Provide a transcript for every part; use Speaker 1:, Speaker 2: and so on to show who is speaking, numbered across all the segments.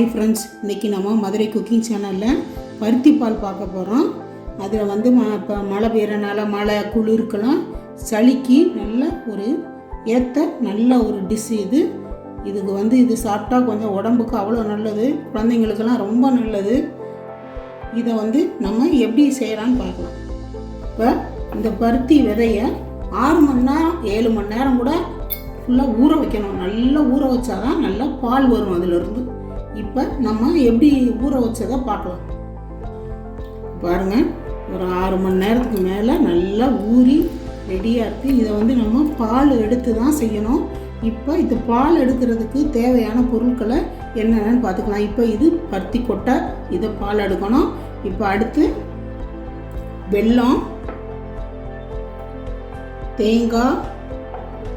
Speaker 1: Hi friends இன்றைக்கி நம்ம Madurai cooking சேனலில் பருத்தி பால் பார்க்க போகிறோம் அதில் வந்து ம இப்போ மழை பெய்கிறனால மழை குளிருக்கெல்லாம் சளிக்கு நல்ல ஒரு ஏற்ற நல்ல ஒரு டிஷ் இது. இதுக்கு வந்து இது சாப்பிட்டா கொஞ்சம் உடம்புக்கு அவ்வளோ நல்லது குழந்தைங்களுக்கெல்லாம் ரொம்ப நல்லது. இதை வந்து நம்ம எப்படி செய்யலாம்னு பார்க்கலாம். இப்போ இந்த பருத்தி விதையை ஆறு மணி நேரம் ஏழு மணி நேரம் கூட ஃபுல்லாக ஊற வைக்கணும். நல்லா ஊற வச்சாதான் நல்லா பால் வரும் அதிலிருந்து இப்போ நம்ம எப்படி ஊற வச்சதை பார்க்கலாம். பாருங்கள் ஒரு ஆறு மணி நேரத்துக்கு மேலே நல்லா ஊறி ரெடியாக இருக்குது இதை வந்து நம்ம பால் எடுத்து தான் செய்யணும். இப்போ இது பால் எடுக்கிறதுக்கு தேவையான பொருட்களை என்னென்னு பார்த்துக்கலாம். இப்போ இது பருத்தி கொட்டை இதை பால் எடுக்கணும். இப்போ அடுத்து வெல்லம் தேங்காய்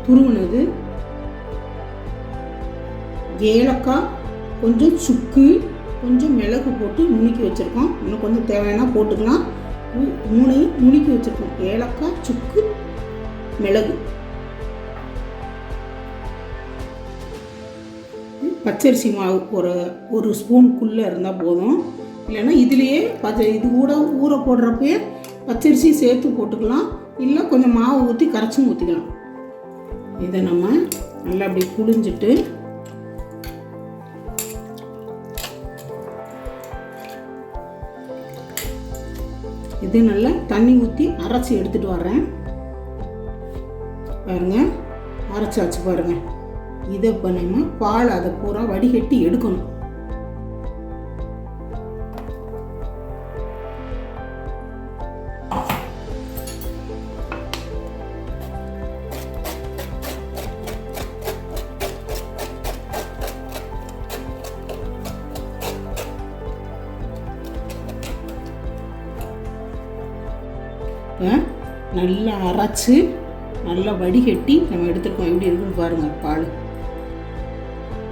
Speaker 1: துருவினது ஏலக்காய் கொஞ்சம் சுக்கு கொஞ்சம் மிளகு போட்டு நுணுக்கி வச்சுருக்கோம். இன்னும் கொஞ்சம் தேவையான போட்டுக்கலாம். மூ- மூணையும் நுணுக்கி வச்சுருக்கோம். ஏலக்காய் சுக்கு மிளகு. பச்சரிசி மாவு ஒரு ஒரு ஸ்பூனுக்குள்ளே இருந்தால் போதும். இல்லைன்னா இதுலேயே பச்சை இது கூட ஊற போடுறப்பயே பச்சரிசி சேர்த்து போட்டுக்கலாம். இல்லை கொஞ்சம் மாவு ஊற்றி கரைச்சும் ஊற்றிக்கலாம் இதை நம்ம நல்லா அப்படி புழிஞ்சிட்டு இது நல்லா தண்ணி ஊற்றி அரைச்சி எடுத்துகிட்டு வர்றேன். பாருங்க அரைச்சாச்சு பாருங்கள் இதை இப்போ நம்ம பால் அதை பூரா வடிகட்டி எடுக்கணும். இப்போ நல்லா அரைச்சி நல்லா வடிகட்டி நம்ம எடுத்துருக்கோம். எப்படி இருக்குன்னு பாருங்கள் பால்.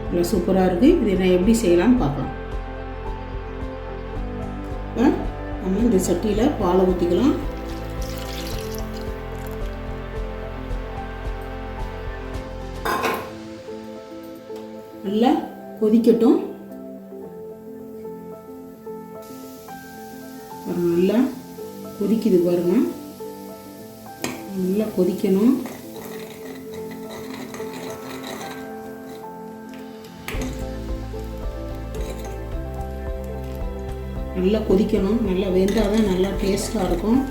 Speaker 1: நல்லா சூப்பராக இருக்குது இதை நான் எப்படி செய்யலாம்னு பார்க்கலாம். இப்போ நம்ம இந்த சட்டியில் பாலை ஊற்றிக்கலாம் நல்லா கொதிக்கட்டும். நல்லா கொதிக்குது பாருங்க. நல்லா கொதிக்கணும். நல்லா கொதிக்கணும். நல்லா வெந்தால் தான் நல்லா டேஸ்ட்டாக இருக்கும்.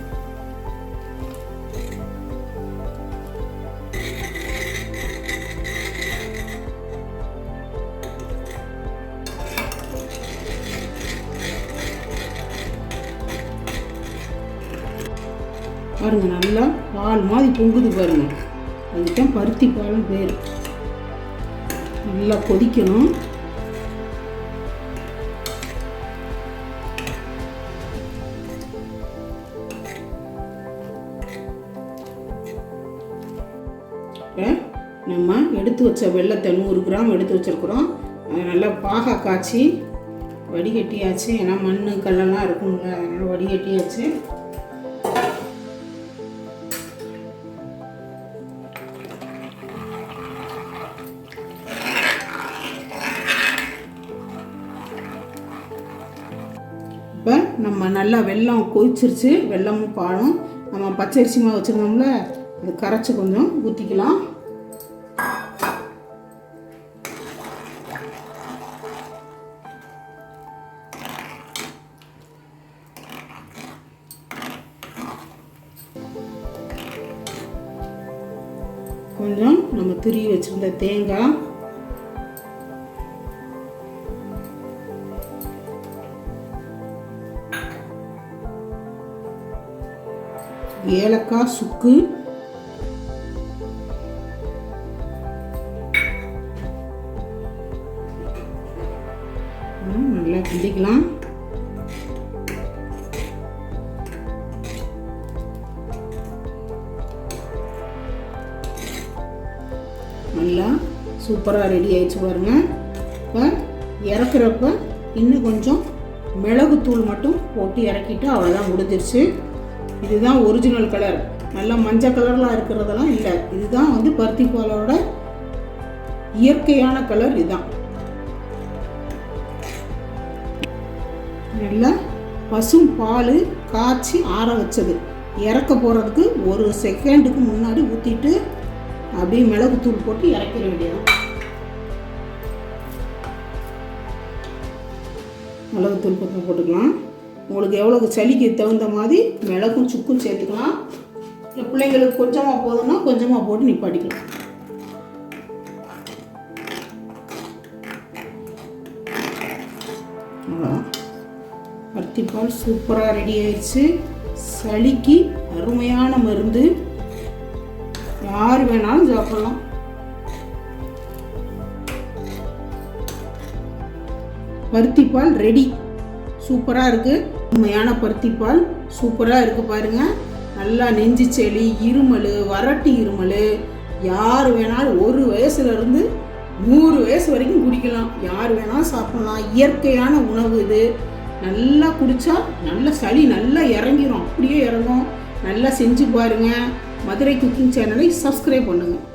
Speaker 1: பாருங்க நல்லா பால் மாதிரி பொங்குது பாருங்க. அதுதான் பருத்தி பால்னு பேர். நல்லா கொதிக்கணும். நம்ம எடுத்து வச்ச வெள்ளத்தை நூறு கிராம் எடுத்து வச்சிருக்கிறோம். அதை நல்லா பாகா காய்ச்சி வடிகட்டியாச்சு. ஏன்னா மண் கல்லெல்லாம் இருக்கும்ல அதனால் வடிகட்டியாச்சு. நம்ம நல்லா வெல்லம் கொதிச்சிருச்சு வெல்லமும் பாலும் நம்ம பச்சரிசி மாவு வச்சுருந்தோம்ல அது கரைச்சி கொஞ்சம் ஊற்றிக்கலாம் கொஞ்சம் நம்ம துருவி வச்சுருந்த தேங்காய் ஏலக்காய் சுக்கு. நல்லா கிண்டிக்கலாம். நல்லா சூப்பராக ரெடி ஆயிடுச்சு பாருங்க. இப்போ இறக்குறப்ப இன்னும் கொஞ்சம் மிளகுத்தூள் மட்டும் போட்டு இறக்கிட்டு அவ்வளோதான் முடிஞ்சிருச்சு. இதுதான் ஒரிஜினல் கலர் நல்லா மஞ்சள் கலர்லாம் இருக்கிறதெல்லாம் இல்லை. இதுதான் வந்து பருத்தி பாலோட இயற்கையான கலர் இதுதான். நல்லா பசும் பால் காய்ச்சி ஆற வச்சது. இறக்க போகிறதுக்கு ஒரு செகண்டுக்கு முன்னாடி ஊற்றிட்டு அப்படியே மிளகுத்தூள் போட்டு இறக்கிட வேண்டியது மிளகுத்தூள் கொஞ்சம் போட்டுக்கலாம். உங்களுக்கு எவ்வளோ சளிக்கு தகுந்த மாதிரி மிளகும் சுக்கும் சேர்த்துக்கலாம். இல்லை பிள்ளைங்களுக்கு கொஞ்சமாக போதும்னா கொஞ்சமாக போட்டு நிப்பாட்டிக்கலாம். பருத்திப்பால் சூப்பராக ரெடி ஆயிடுச்சு. சளிக்கு அருமையான மருந்து. யார் வேணாலும் சாப்பிடலாம். பருத்திப்பால் ரெடி சூப்பராக இருக்குது உண்மையான பருத்திப்பால். சூப்பராக இருக்குது பாருங்க. நல்லா நெஞ்சு செளி இருமல் வறட்டு இருமல். யார் வேணாலும் ஒரு வயசுலேருந்து நூறு வயசு வரைக்கும் குடிக்கலாம். யார் வேணாலும் சாப்பிடலாம். இயற்கையான உணவு இது. நல்லா குடித்தா நல்ல சளி நல்லா இறங்கிரும். அப்படியே இறங்கும். நல்லா செஞ்சு பாருங்கள் மதுரை குக்கிங் சேனலை சப்ஸ்கிரைப் பண்ணுங்கள்